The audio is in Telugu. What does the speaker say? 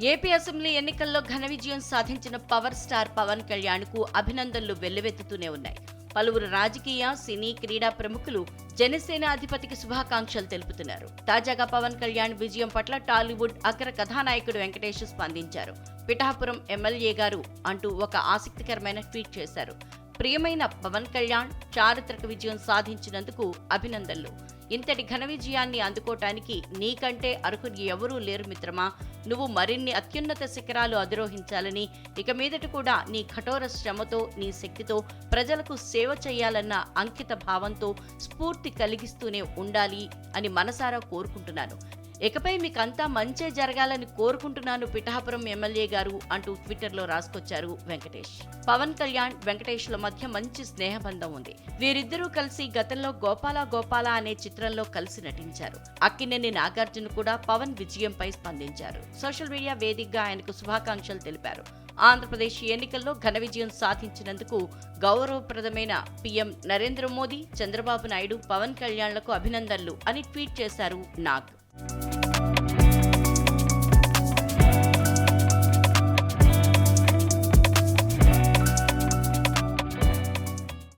ఏపీ అసెంబ్లీ ఎన్నికల్లో ఘన విజయం సాధించిన పవర్ స్టార్ పవన్ కళ్యాణ్కు అభినందనలు వెల్లువెత్తుతూనే ఉన్నాయి. పలువురు రాజకీయ సినీ క్రీడా ప్రముఖులు జనసేన అధిపతికి శుభాకాంక్షలు తెలుపుతున్నారు. తాజాగా పవన్ కళ్యాణ్ విజయం పట్ల టాలీవుడ్ అగ్ర కథానాయకుడు వెంకటేష్ స్పందించారు. పిఠాపురం ఎమ్మెల్యే గారు అంటూ ఒక ఆసక్తికరమైన ట్వీట్ చేశారు. ప్రియమైన పవన్ కళ్యాణ్ చారిత్రక విజయం సాధించినందుకు అభినందనలు. ఇంతటి ఘన విజయాన్ని అందుకోటానికి నీకంటే అర్హులు ఎవరూ లేరు మిత్రమా. నువ్వు మరిన్ని అత్యున్నత శిఖరాలు అధిరోహించాలని ఇక మీదట కూడా నీ కఠోర శ్రమతో నీ శక్తితో ప్రజలకు సేవ చేయాలన్న అంకిత భావంతో స్ఫూర్తి కలిగిస్తూనే ఉండాలి అని మనసారా కోరుకుంటున్నాను. ఇకపై మీకంతా మంచే జరగాలని కోరుకుంటున్నాను పిఠాపురం ఎమ్మెల్యే గారు అంటూ ట్విట్టర్లో రాసుకొచ్చారు వెంకటేష్. పవన్ కళ్యాణ్ వెంకటేష్ ల మధ్య మంచి స్నేహబంధం ఉంది. వీరిద్దరూ కలిసి గతంలో గోపాల గోపాల అనే చిత్రంలో కలిసి నటించారు. అక్కినేని నాగార్జున కూడా పవన్ విజయంపై స్పందించారు. సోషల్ మీడియా వేదికగా ఆయనకు శుభాకాంక్షలు తెలిపారు. ఆంధ్రప్రదేశ్ ఎన్నికల్లో ఘన విజయం సాధించినందుకు గౌరవప్రదమైన పీఎం నరేంద్ర మోదీ చంద్రబాబు నాయుడు పవన్ కళ్యాణ్లకు అభినందనలు అని ట్వీట్ చేశారు నాగ్.